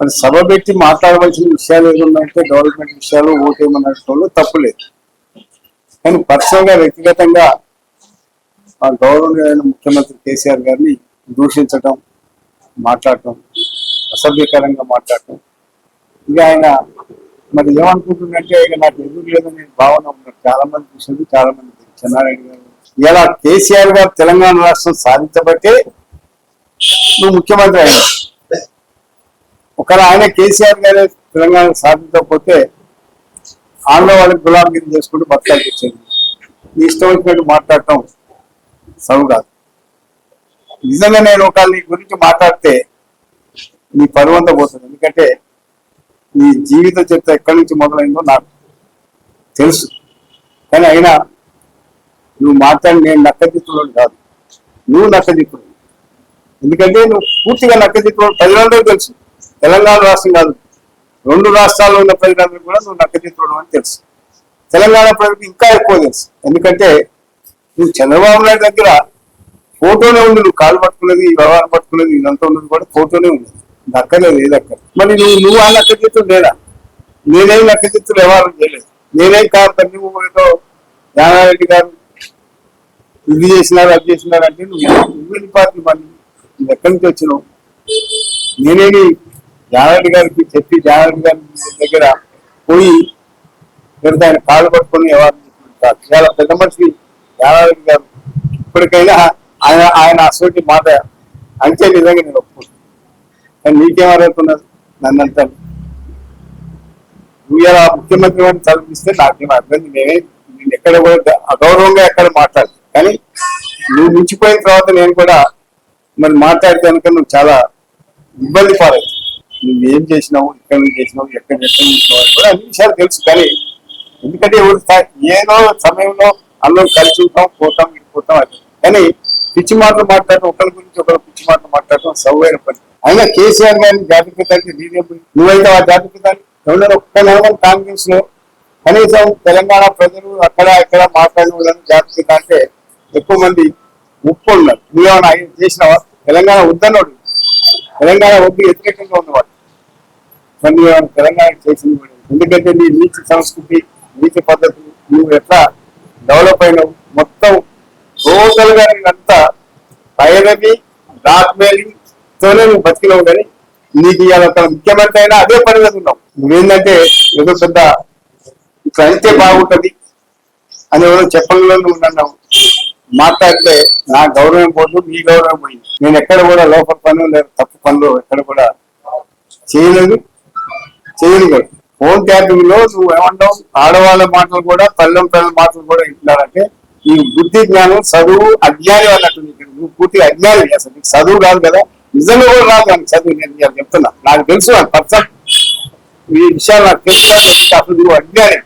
మరి సభ పెట్టి మాట్లాడవలసిన విషయాలు ఏమున్నాయంటే గవర్నమెంట్ విషయాలు ఓటేమన్నట్లు తప్పులేదు. కానీ పర్సనల్గా వ్యక్తిగతంగా ఆ గౌరవనీయమైన ముఖ్యమంత్రి కేసీఆర్ గారిని దూషించటం మాట్లాడటం అసభ్యకరంగా మాట్లాడటం ఇక ఆయన మరి ఏమనుకుంటుందంటే ఇక నాకు ఎదురు లేదని భావన ఉన్నారు చాలా మంది చూసింది చాలా మంది చెన్నారాయణ గారు ఇలా కేసీఆర్ గారు తెలంగాణ రాష్ట్రం సాధించబట్టే నువ్వు ముఖ్యమంత్రి అయినా ఒకవేళ ఆయన కేసీఆర్ గారే తెలంగాణ సాధించకపోతే ఆంధ్ర వాళ్ళకి గులాంగిరి చేసుకుంటూ బతకాల్సి వచ్చింది. నీ ఇష్టం వచ్చినట్టు మాట్లాడటం సవు కాదు. నిజంగా నేను ఒక నీ గురించి మాట్లాడితే నీ పరువంతా పోతుంది. ఎందుకంటే నీ జీవిత చరిత్ర ఎక్కడి నుంచి మొదలైందో నాకు తెలుసు. కానీ అయినా నువ్వు మాట్లాడి నేను నక్కదిత్తుడు కాదు. నువ్వు నక్కదిత్తుడు ఎందుకంటే నువ్వు పూర్తిగా నక్కదిత్తుడు ప్రజలందరూ తెలుసు. తెలంగాణ రాష్ట్రం కాదు. రెండు రాష్ట్రాల్లో ఉన్న ప్రజలందరూ కూడా నువ్వు నక్కదిత్తుడు అని తెలుసు. తెలంగాణ ప్రజలకు ఇంకా ఎక్కువ తెలుసు. ఎందుకంటే నువ్వు చంద్రబాబు నాయుడు దగ్గర ఫోటోనే ఉంది. నువ్వు కాలు పట్టుకున్నది వ్యవహారం పట్టుకున్నది ఇదంతా ఉన్నది కూడా ఫోటోనే ఉంది. దక్కలేదు ఏ అక్కడ మరి నువ్వు నువ్వు ఆ నక్కదిత్తుడు లేదా? నేనేం నక్కదిత్తుడు వ్యవహారం చేయలేదు. నేనేం కాదు తల్లి ఏదో గారు ఇది చేసినారు అది చేసినారు అంటే నువ్వు నువ్వు పార్టీ మళ్ళీ నువ్వు ఎక్కడి నుంచి వచ్చినావు? నేనేమి జానారెడ్డి గారికి చెప్పి జానారెడ్డి గారి దగ్గర పోయి మీరు ఆయన కాళ్ళు పట్టుకొని చాలా పెద్ద మనిషి జానారెడ్డి గారు ఇప్పటికైనా ఆయన ఆయన అసలు మాట అంటే నిజంగా నేను ఒప్పుకుంటాను కానీ నన్ను అడుగుతున్నది నన్నంతా నువ్వు ముఖ్యమంత్రి వారిని తలపిస్తే నాకేం అర్థం నేనే నేను ఎక్కడ కూడా అగౌరవంగా ఎక్కడ మాట్లాడు కానీ నువ్వు మించిపోయిన తర్వాత నేను కూడా మరి మాట్లాడితే కనుక నువ్వు చాలా ఇబ్బంది పాలవుతుంది ఏం చేసినావు ఎక్కడ నుంచి చేసినావు ఎక్కడ ఎక్కడ చేసినావు కూడా అన్ని విషయాలు తెలుసు. కానీ ఎందుకంటే ఎవరు ఏదో సమయంలో అందరం కలిసి ఉంటాం పోతాం పోతాం అది. కానీ పిచ్చి మాటలు మాట్లాడటం ఒకరి గురించి ఒకరు పిచ్చి మాటలు మాట్లాడటం సౌకర్య పని. అయినా కేసీఆర్ గారిని జాతిపితానికి నేనేం నువ్వైతే ఆ జాతిపితాన్ని ఎవరైనా ఒక్క నెలలు కాంగ్రెస్లో కనీసం తెలంగాణ ప్రజలు అక్కడ ఇక్కడ మాట్లాడిన వాళ్ళని అంటే ఎక్కువ మంది ఉప్పు ఉన్నారు నువ్వేమైనా ఆయన చేసినావా? తెలంగాణ వద్దన్నాడు. తెలంగాణ వద్దు వ్యతిరేకంగా ఉన్నవాడు. మరి తెలంగాణ చేసింది. ఎందుకంటే నీ నీతి సంస్కృతి నీతి పద్ధతులు నువ్వు ఎట్లా డెవలప్ అయినావు? మొత్తం టోటల్గా అంతా పైరవి బ్లాక్ మెయిలింగ్ తోనే నువ్వు బతికినావు కానీ నీకు ఇవాళ ముఖ్యమంత్రి అయినా అదే పని మీద ఉన్నావు. నువ్వేంటంటే ఏదో పెద్ద ఇట్లా అయితే బాగుంటది అని ఎవరో చెప్పడంలో నువ్వు నన్ను మాట్లాడితే నా గౌరవం పోదు నీ గౌరవం పోయింది. నేను ఎక్కడ కూడా లోపల పనులు లేదు తప్పు పనులు ఎక్కడ కూడా చేయలేదు. చేయను కూడా ఫోన్ ట్యాపింగ్లో నువ్వు ఏమంటావు? ఆడవాళ్ళ మాటలు కూడా పల్లెం పిల్లల మాటలు కూడా వింటున్నారంటే ఈ బుద్ధి జ్ఞానం చదువు అజ్ఞాని అన్నట్టు నువ్వు పూర్తి అజ్ఞాని అసలు. నీకు చదువు కాదు కదా? నిజంగా కూడా రాదు అని చదువు. నేను చెప్తున్నా. నాకు తెలుసు పర్సన్ ఈ విషయాలు నాకు తెలుసు అసలు నువ్వు అజ్ఞాని.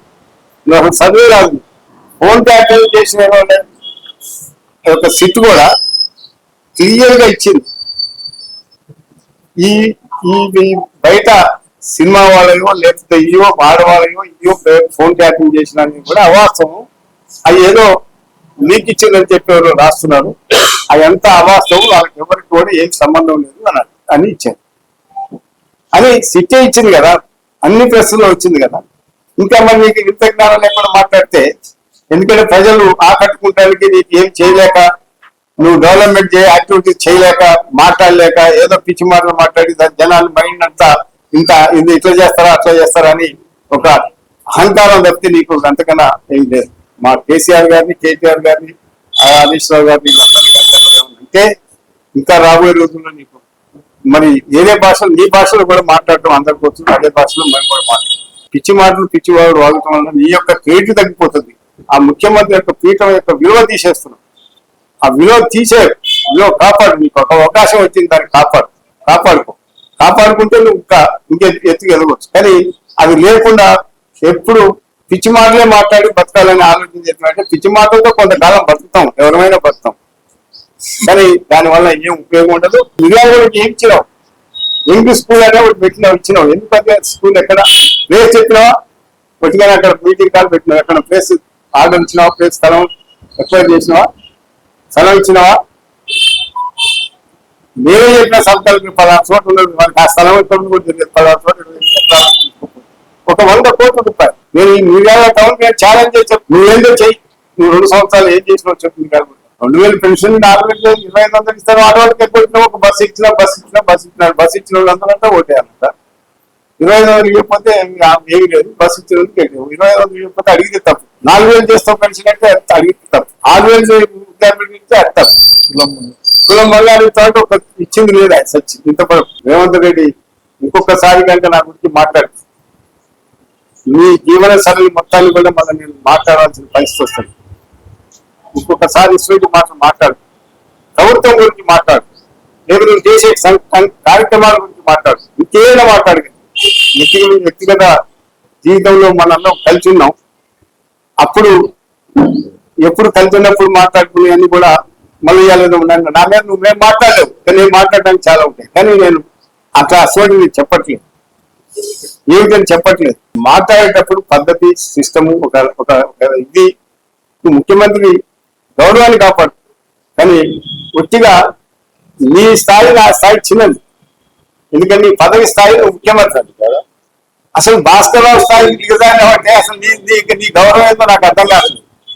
నువ్వు అసలు చదువు రాదు. ఫోన్ ట్యాపింగ్ చేసిన ఒక సిట్ కూడా క్లియర్గా ఇచ్చింది ఈ ఈ బయట సినిమా వాళ్ళయో లేకపోతే ఇయో ఆడవాళ్ళయో ఇయో ఫోన్ ట్యాపింగ్ చేసిన కూడా అవాస్తవం. అవి ఏదో లీక్ ఇచ్చిందని చెప్పి రాస్తున్నారు. అవి ఎంత అవాస్తవం వాళ్ళకి ఎవరికి కూడా ఏం సంబంధం లేదు అని అని ఇచ్చారు. అని సిట్టే ఇచ్చింది కదా అన్ని ప్రెస్లో వచ్చింది కదా. ఇంకా మరి నీకు ఇంత జ్ఞానం లేకుండా మాట్లాడితే ఎందుకంటే ప్రజలు ఆకట్టుకుంటానికి నీకు ఏం చేయలేక నువ్వు డెవలప్మెంట్ చేయ యాక్టివిటీస్ చేయలేక మాట్లాడలేక ఏదో పిచ్చి మాటలు మాట్లాడి జనాలు మైండ్ అంతా ఇంత ఇది ఇట్లా చేస్తారా అట్లా చేస్తారా అని ఒక అహంకారం తప్పితే నీకు అంతకన్నా ఏం లేదు. మా కేసీఆర్ గారిని కేటీఆర్ గారిని ఆ హరీష్ రావు గారిని అంటే ఇంకా రాబోయే రోజుల్లో నీకు మరి ఏదే భాషలు నీ భాషలో కూడా మాట్లాడటం అందరికి వస్తుంది అదే భాషలో మేము కూడా మాట్లాడతాం పిచ్చి మాటలు పిచ్చి వాడు వాడటం వల్ల నీ యొక్క క్రెడిట్ తగ్గిపోతుంది. ఆ ముఖ్యమంత్రి యొక్క పీఠం యొక్క విలువ తీసేస్తున్నాం. ఆ విలువ తీసే విలువ కాపాడు నీకు. ఒక అవకాశం వచ్చింది దాన్ని కాపాడు. కాపాడుకో. కాపాడుకుంటే నువ్వు ఇంకా ఇంకే ఎత్తుకు ఎదగవచ్చు కానీ అది లేకుండా ఎప్పుడు పిచ్చి మాటలే మాట్లాడి బతకాలని ఆలోచన చేసినట్టే పిచ్చి మాటలతో కొంతకాలం బతుకుతాం. ఎవరైనా బతుకుతాం. కానీ దానివల్ల ఏం ఉపయోగం ఉండదు. మిగిలిన వాళ్ళకి ఏం ఇచ్చినావు? ఇంగ్లీష్ స్కూల్ అనే ఒకటి పెట్టినావు ఇచ్చినావు. ఎందుకంటే స్కూల్ ఎక్కడ ప్లేస్ చెప్పినావా? కొద్దిగా అక్కడ మీటింగ్ కాల్ పెట్టినావు. ఎక్కడ ప్లేస్ ఆర్డర్ ఇచ్చినావా? ప్లేస్ స్థలం ఎక్వైర్ చేసినావా? స్థలం ఇచ్చినావా? నేనే చెప్పిన సంతకాలకి పదహారు చోట్ల మనకి ఆ స్థలం ఎక్కడ కూడా తెలియదు పదహారు చోట్ల ఒక వంద కోట్ల రూపాయలు. నేను ఈ మీడియా టౌన్ మీద ఛాలెంజ్ చేసి చెప్పు. నువ్వేందో చెయ్యి. నువ్వు రెండు సంవత్సరాలు ఏం చేసినావు చెప్పు నీకు రెండు వేలు పెన్షన్ నాలుగు వేలు ఇరవై ఐదు వందలు ఇస్తారు. ఆరు వాళ్ళకి ఎక్కువ ఇచ్చినా ఒక బస్సు ఇచ్చినా బస్సు ఇచ్చినా బస్సు ఇచ్చిన. బస్సు ఇచ్చిన వాళ్ళంతా ఓటేయాలంట ఇరవై ఐదు వందలు ఇవ్వకపోతే ఏమి లేదు. బస్సు ఇచ్చిన వాళ్ళకి వెళ్ళావు ఇరవై ఐదు వందలు ఇవ్వకపోతే అడిగితే తప్పు. నాలుగు వేలు చేస్తాం పెన్షన్ అంటే అడిగితే తప్పు. ఆరు వేలు విద్యార్థులకు ఇస్తే అది తప్పు. కులం మల్లారి వల్ల ఒక ఇచ్చింది లేదా? సచ్చి ఇంత రేవంత్ రెడ్డి ఇంకొకసారి కనుక నా గురించి మాట్లాడు. నీ జీవన సరళి మొత్తాన్ని కూడా మళ్ళీ నేను మాట్లాడాల్సిన పరిస్థితి వస్తుంది. ఇంకొకసారి ఇటువంటి మాత్రం మాట్లాడు. ప్రభుత్వం గురించి మాట్లాడు. లేదు నేను చేసే కార్యక్రమాల గురించి మాట్లాడు. ఇంకేమైనా మాట్లాడు. వ్యక్తిగత వ్యక్తిగత జీవితంలో మనందరం కలిసి ఉన్నాం. అప్పుడు ఎప్పుడు కలిసి ఉన్నప్పుడు మాట్లాడుకునే అన్ని కూడా మళ్ళీ ఉన్నాను నా మీద నువ్వు మేము మాట్లాడలేవు. కానీ నేను మాట్లాడడానికి చాలా ఉంటాయి. కానీ నేను అట్లా నేను చెప్పట్లేదు. ఏమిటని చెప్పట్లేదు. మాట్లాడేటప్పుడు పద్ధతి సిస్టమ్ ఒక ఒక ఇది ముఖ్యమంత్రి గౌరవాన్ని కాపాడు. కానీ ఒట్టిగా నీ స్థాయి నా స్థాయి చిన్నది. ఎందుకంటే నీ పదవి స్థాయి ముఖ్యమంత్రి. కదా? అసలు భాస్కర్ రావు స్థాయి అంటే అసలు నీ నీ నీ గౌరవం ఏందో నాకు అర్థం కాదు